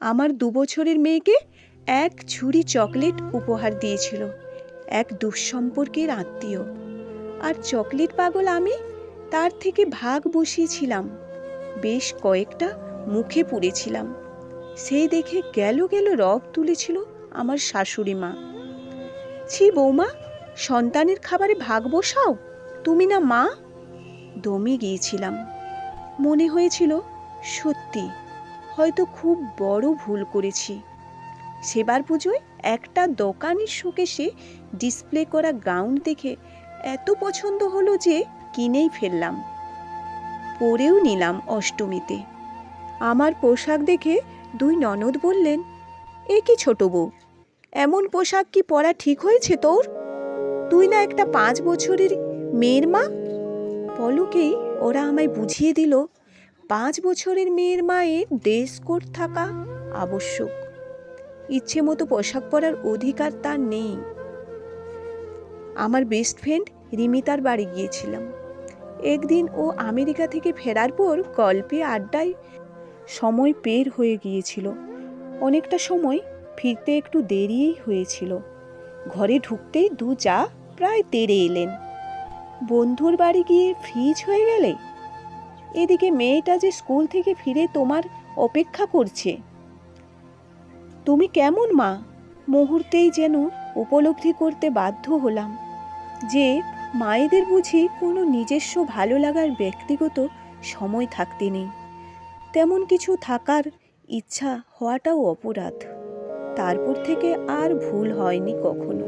আমার দু বছরের মেয়েকে এক ঝুড়ি চকলেট উপহার দিয়েছিল, এক দুঃসম্পর্কের আত্মীয়। আর চকলেট পাগল আমি তার থেকে ভাগ বসিয়েছিলাম, বেশ কয়েকটা মুখে পুড়েছিলাম। সেই দেখে গেল গেল রব তুলেছিল আমার শাশুড়ি মা। ছি বৌমা, সন্তানের খাবারে ভাগ বসাও, তুমি না মা? দমে গিয়েছিলাম। মনে হয়েছিল, সত্যি হয়তো খুব বড় ভুল করেছি। সেবার পুজোয় একটা দোকানের শোকেশে ডিসপ্লে করা গাউন দেখে এত পছন্দ হলো যে কিনেই ফেললাম। পরেও নিলাম অষ্টমীতে। আমার পোশাক দেখে দুই ননদ বললেন, এ কি ছোট বউ, এমন পোশাক কি পরা ঠিক হয়েছে তোর? তুই না একটা পাঁচ বছরের মেয়ের মা? পলকেই ওরা আমায় বুঝিয়ে দিল পাঁচ বছরের মেয়ের মায়ের ড্রেস কোড থাকা আবশ্যক। ইচ্ছে মতো পোশাক পরার অধিকার তার নেই। আমার বেস্ট ফ্রেন্ড রিমিতার বাড়ি গিয়েছিলাম। একদিন ও আমেরিকা থেকে ফেরার পর গল্পে আড্ডায় সময় পের হয়ে গিয়েছিল। অনেকটা সময় ফিরতে একটু দেরিই হয়েছিল। ঘরে ঢুকতেই দু চা প্রায় তেড়ে এলেন। বন্ধুর বাড়ি গিয়ে ফ্রিজ হয়ে গেলে এদিকে মেয়েটা যে স্কুল থেকে ফিরে তোমার অপেক্ষা করছে। তুমি কেমন মা? মুহূর্তেই যেন উপলব্ধি করতে বাধ্য হলাম। যে মায়েদের বুঝি কোনো নিজস্ব ভালো লাগার ব্যক্তিগত সময় থাকতে নেই। তেমন কিছু থাকার ইচ্ছা হওয়াটাও অপরাধ। তারপর থেকে আর ভুল হয়নি কখনো।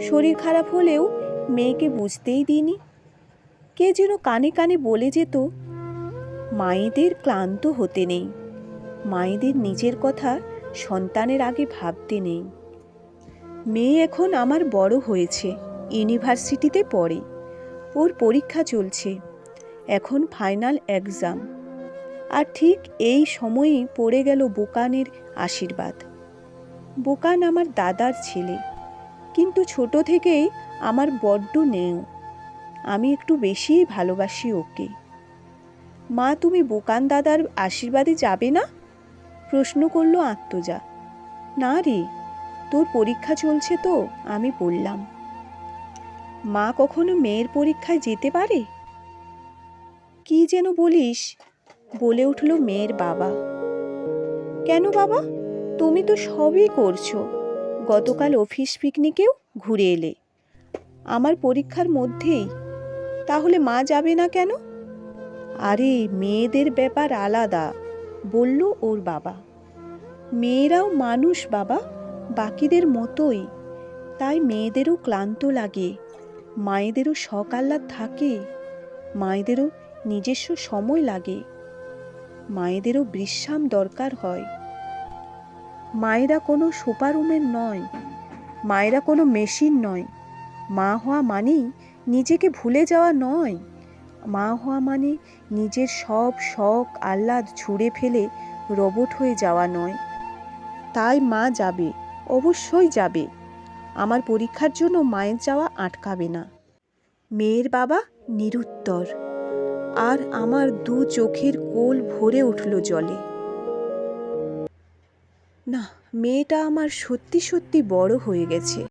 শরীর খারাপ হলেও মেয়েকে বুঝতেই দিইনি। কে যেন কানে কানে বলে যেত মায়েদের ক্লান্ত হতে নেই। মায়েদের নিজের কথা সন্তানের আগে ভাবতে নেই। মেয়ে এখন আমার বড় হয়েছে, ইউনিভার্সিটিতে পড়ে। ওর পরীক্ষা চলছে, এখন ফাইনাল এক্সাম। আর ঠিক এই সময়েই পড়ে গেল বোকানের আশীর্বাদ। বোকান আমার দাদার ছেলে, কিন্তু ছোট থেকেই আমার বড্ড নেও। আমি একটু বেশিই ভালোবাসি ওকে। মা, তুমি বোকান দাদার আশীর্বাদে যাবে না? প্রশ্ন করল আত্মজা। না রে, তোর পরীক্ষা চলছে তো, আমি বললাম মা কখনো মেয়ের পরীক্ষায় যেতে পারে? কি যেন বলিস, বলে উঠল মেয়ের বাবা। কেন বাবা? তুমি তো সবই করছ। গতকাল অফিস পিকনিকেও ঘুরে এলে। আমার পরীক্ষার মধ্যেই। তাহলে মা যাবে না কেন? আরে, মেয়েদের ব্যাপার আলাদা, বলল ওর বাবা। মেয়েরাও মানুষ বাবা, বাকিদের মতোই। তাই মেয়েদেরও ক্লান্ত লাগে, মায়েদেরও শখ আহ্লাদ থাকে, মায়েদেরও নিজস্ব সময় লাগে, মায়েদেরও বিশ্রাম দরকার হয়। মায়েরা কোনো সুপার উমেন নয়, মায়েরা কোনো মেশিন নয়, মা হওয়া মানেই নিজেকে ভুলে যাওয়া নয়। মা হওয়া মানে নিজের সব শখ আহ্লাদ ছুঁড়ে ফেলে রোবট হয়ে যাওয়া নয়। তাই মা যাবে, অবশ্যই যাবে। আমার পরীক্ষার জন্য মায়ের যাওয়া আটকাবে না। মেয়ের বাবা নিরুত্তর। আর আমার দু চোখের কোল ভরে উঠল জলে। না, মেয়েটা আমার সত্যি সত্যি বড় হয়ে গেছে।